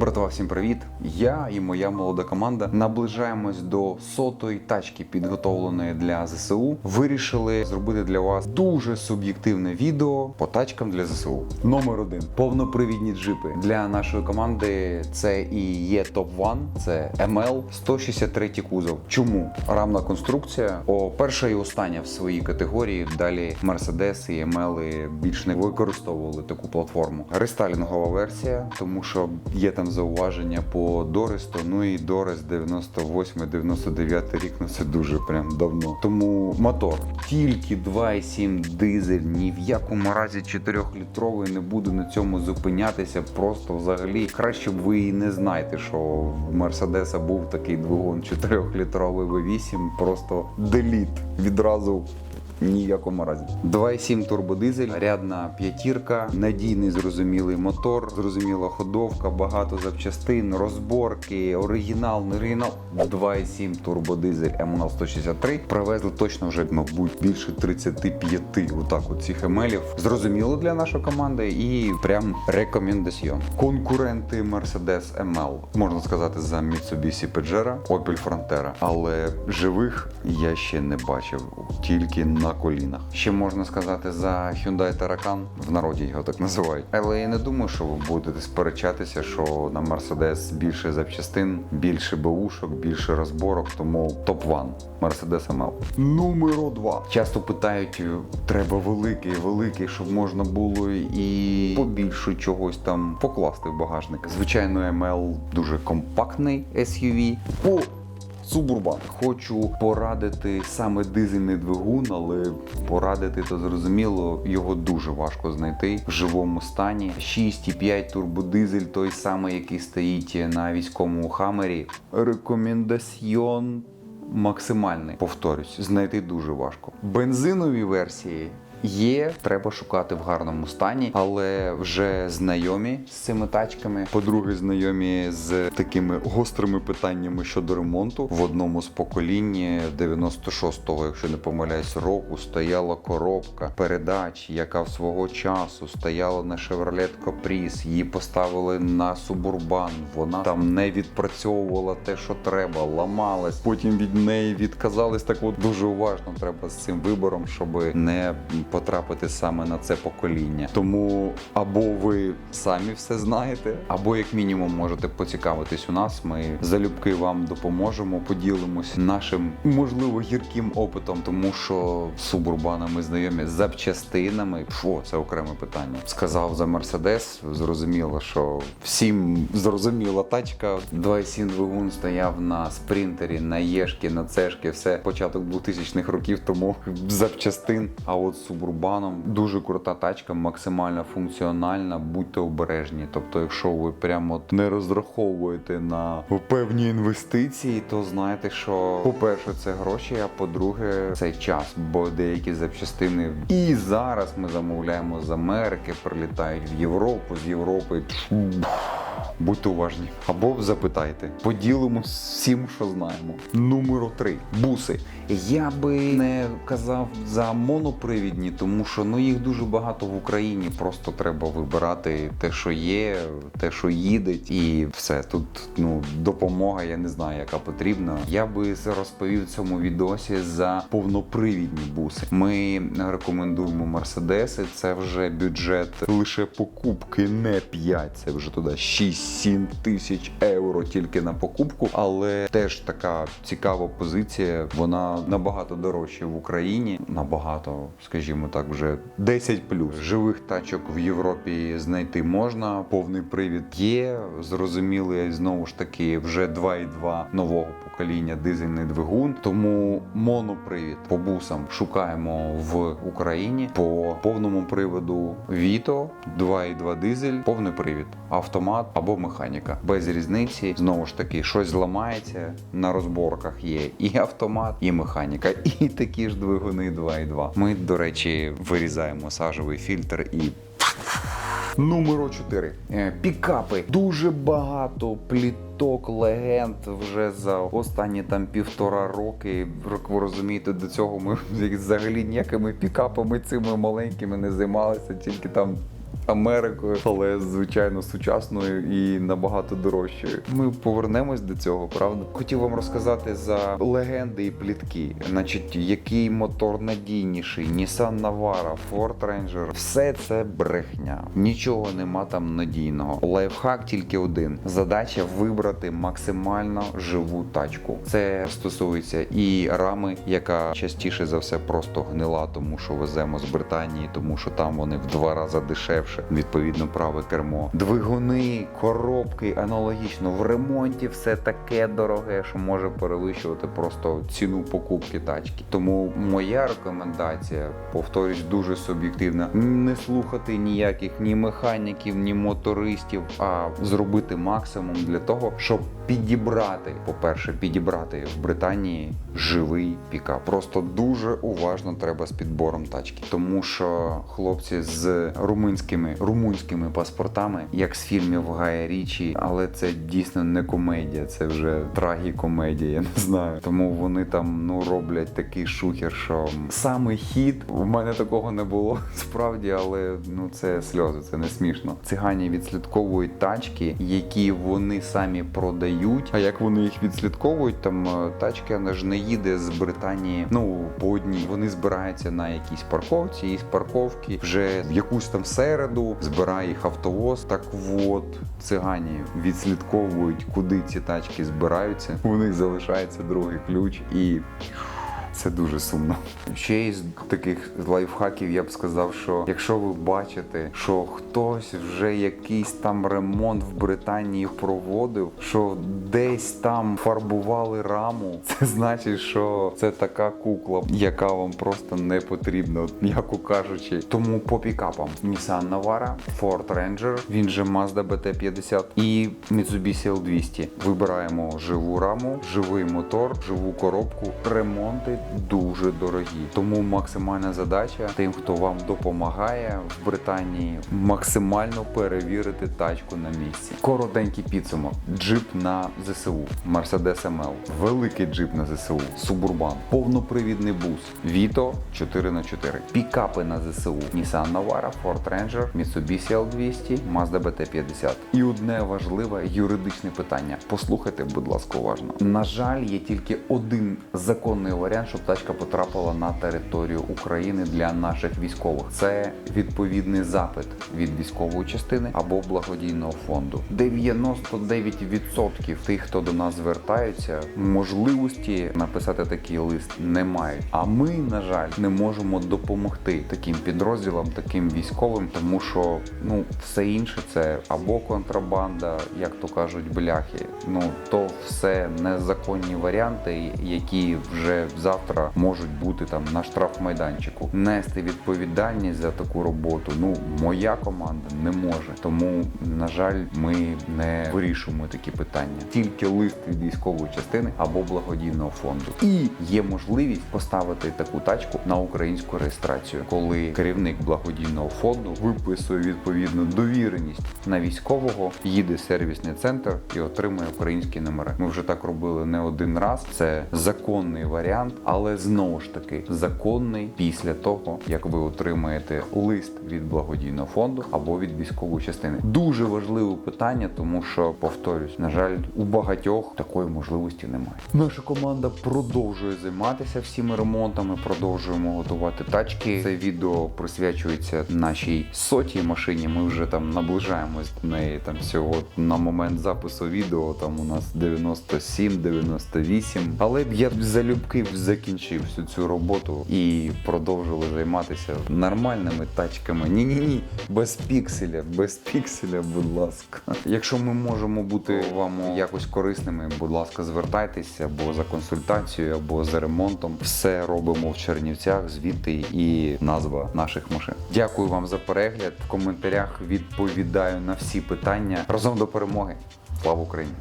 Братва, всім привіт! Я і моя молода команда наближаємось до сотої тачки, підготовленої для ЗСУ. Вирішили зробити для вас дуже суб'єктивне відео по тачкам для ЗСУ. Номер один повнопривідні джипи для нашої команди. Це і є топ-1, це ML 163 кузов. Чому рамна конструкція? О, перша і остання в своїй категорії. Далі Mercedes і ML більш не використовували таку платформу. Рестайлінгова версія, тому що є там зауваження по Доресту. Ну і Дорест 98-99 рік. Ну це дуже прям давно. Тому мотор тільки 2,7 дизель. Ні в якому разі 4-літровий не буду на цьому зупинятися. Просто взагалі краще б ви і не знаєте, що в Мерседеса був такий двигун 4-літровий V8, просто деліт відразу. Ніякому разі. 2,7 турбодизель, рядна п'ятірка, надійний зрозумілий мотор, зрозуміла ходовка, багато запчастин, розборки, оригінал, не оригінал. 2,7 турбодизель МНЛ 163 привезли точно вже, мабуть, більше 35 отак от цих емелів. Зрозуміло для нашої команди і прям рекомендаціон. Конкуренти Mercedes ML, можна сказати, за Mitsubishi Pajero, Opel Frontera. Але живих я ще не бачив, тільки на колінах. Ще можна сказати за Hyundai Таракан, в народі його так називають. Але я не думаю, що ви будете сперечатися, що на Mercedes більше запчастин, більше беушок, більше розборок, тому топ-1 Mercedes ML. Номер 2. Часто питають, треба великий, великий, щоб можна було і побільше чогось там покласти в багажник. Звичайно, ML дуже компактний SUV. По Субурбан. Хочу порадити саме дизельний двигун, але порадити то зрозуміло, його дуже важко знайти в живому стані. 6,5 турбодизель, той самий, який стоїть на військовому хамері. Рекомендаціон максимальний. Повторюсь, знайти дуже важко. Бензинові версії. Є, треба шукати в гарному стані, але вже знайомі з цими тачками. По-друге, знайомі з такими гострими питаннями щодо ремонту. В одному з поколінь 96-го, якщо не помиляюсь, року стояла коробка передач, яка в свого часу стояла на Chevrolet Caprice. Її поставили на Suburban. Вона там не відпрацьовувала те, що треба, ламалась. Потім від неї відказались. Так от дуже уважно треба з цим вибором, щоб не потрапити саме на це покоління. Тому або ви самі все знаєте, або як мінімум можете поцікавитись у нас. Ми залюбки вам допоможемо, поділимось нашим можливо гірким опитом, тому що субурбанами знайомі з запчастинами. Фу, це окреме питання. Сказав за Мерседес. Зрозуміло, що всім зрозуміла тачка. 2.7 двигун стояв на спринтері, на Єшки, на Цешки, все початок 2000-х років, тому запчастин. А от з субурбаном дуже крута тачка, максимально функціональна. Будьте обережні. Тобто, якщо ви прямо от не розраховуєте на певні інвестиції, то знайте, що по-перше, це гроші, а по-друге, це час, бо деякі запчастини і зараз ми замовляємо з Америки, прилітають в Європу, з Європи. Будьте уважні або запитайте. Поділимось всім, що знаємо. Номер 3. Буси. Я би не казав за монопривідні, тому що ну їх дуже багато в Україні. Просто треба вибирати те, що є, те, що їде, і все. Тут ну допомога, я не знаю, яка потрібна. Я би розповів цьому відосі за повнопривідні буси. Ми рекомендуємо мерседеси. Це вже бюджет лише покупки, не 5, Це вже туди 6-7 тисяч євро тільки на покупку. Але теж така цікава позиція. Вона набагато дорожча в Україні. Набагато, скажімо так, вже 10 плюс. Живих тачок в Європі знайти можна. Повний привід є. Зрозумілий знову ж таки вже 2,2 нового покоління дизельний двигун. Тому монопривід по бусам шукаємо в Україні по повному приводу Віто, 2,2 дизель, повний привід, автомат або механіка. Без різниці знову ж таки щось зламається на розборках. Є і автомат, і механіка, і такі ж двигуни 2,2. Ми, до речі, вирізаємо сажовий фільтр і Номер 4. Е, Пікапи. Дуже багато пліток, легенд вже за останні там півтора роки. Ви розумієте, до цього ми взагалі ніякими пікапами цими маленькими не займалися, тільки там Америкою, але звичайно сучасною і набагато дорожчою. Ми повернемось до цього, правда? Хотів вам розказати за легенди і плітки. Значить, який мотор надійніший, Nissan Navara, Ford Ranger. Все це брехня. Нічого нема там надійного. Лайфхак тільки один: задача вибрати максимально живу тачку. Це стосується і рами, яка частіше за все просто гнила, тому що веземо з Британії, тому що там вони в два рази дешевше. Відповідно, праве кермо. Двигуни, коробки, аналогічно в ремонті все таке дороге, що може перевищувати просто ціну покупки тачки. Тому моя рекомендація, повторюсь, дуже суб'єктивна: не слухати ніяких ні механіків, ні мотористів, а зробити максимум для того, щоб підібрати, по-перше, підібрати в Британії живий пікап. Просто дуже уважно треба з підбором тачки, тому що хлопці з румунськими румунськими паспортами, як з фільмів Гая Річі, але це дійсно не комедія, це вже трагікомедія, я не знаю. Тому вони там ну роблять такий шухер, що саме хід у мене такого не було справді, але ну це сльози, це не смішно. Цигані відслідковують тачки, які вони самі продають. А як вони їх відслідковують, там е, тачка вона ж не їде з Британії. Ну по одній вони збираються на якійсь парковці, і з парковки вже в якусь там середу збирає їх автовоз. Так от цигані відслідковують, куди ці тачки збираються. У них залишається другий ключ і. Це дуже сумно. Ще із таких лайфхаків я б сказав, що якщо ви бачите, що хтось вже якийсь там ремонт в Британії проводив, що десь там фарбували раму, це значить, що це така кукла, яка вам просто не потрібна, от, м'яко кажучи. Тому по пікапам Nissan Navara, Ford Ranger, він же Mazda BT50 і Mitsubishi L200. Вибираємо живу раму, живий мотор, живу коробку, ремонти дуже дорогі. Тому максимальна задача тим, хто вам допомагає в Британії, максимально перевірити тачку на місці. Коротенький підсумок: джип на ЗСУ, Mercedes ML, великий джип на ЗСУ, Субурбан, повнопривідний бус, Vito 4х4, пікапи на ЗСУ, Nissan Navara, Ford Ranger, Mitsubishi L200, Mazda BT50. І одне важливе юридичне питання. Послухайте, будь ласка, уважно. На жаль, є тільки один законний варіант, щоб тачка потрапила на територію України для наших військових. Це відповідний запит від військової частини або благодійного фонду. 99% тих, хто до нас звертаються, можливості написати такий лист не мають. А ми, на жаль, не можемо допомогти таким підрозділам, таким військовим, тому що ну все інше це або контрабанда, як то кажуть, бляхи. Ну то все незаконні варіанти, які вже завтра можуть бути там на штрафмайданчику. Нести відповідальність за таку роботу. Ну моя команда не може. Тому на жаль, ми не вирішуємо такі питання. Тільки лист від військової частини або благодійного фонду. І є можливість поставити таку тачку на українську реєстрацію, коли керівник благодійного фонду виписує відповідну довіреність на військового, їде сервісний центр і отримує українські номери. Ми вже так робили не один раз. Це законний варіант, але знову ж таки законний після того, як ви отримаєте лист від благодійного фонду або від військової частини. Дуже важливе питання, тому що повторюсь, на жаль, у багатьох такої можливості немає. Наша команда продовжує займатися всіми ремонтами, продовжуємо готувати тачки. Це відео присвячується нашій сотій машині. Ми вже там наближаємось до неї. Там всього на момент запису відео. Там у нас 97, 98. Але б я залюбки б закінчив всю цю роботу і продовжили займатися нормальними тачками. Ні, ні, ні, без пікселя, без пікселя, будь ласка. Якщо ми можемо бути вам якось корисними, будь ласка, звертайтеся або за консультацією, або за ремонтом. Все робимо в Чернівцях, звідти і назва наших машин. Дякую вам за перегляд. В коментарях відповідаю на всі питання. Разом до перемоги. Слава Україні!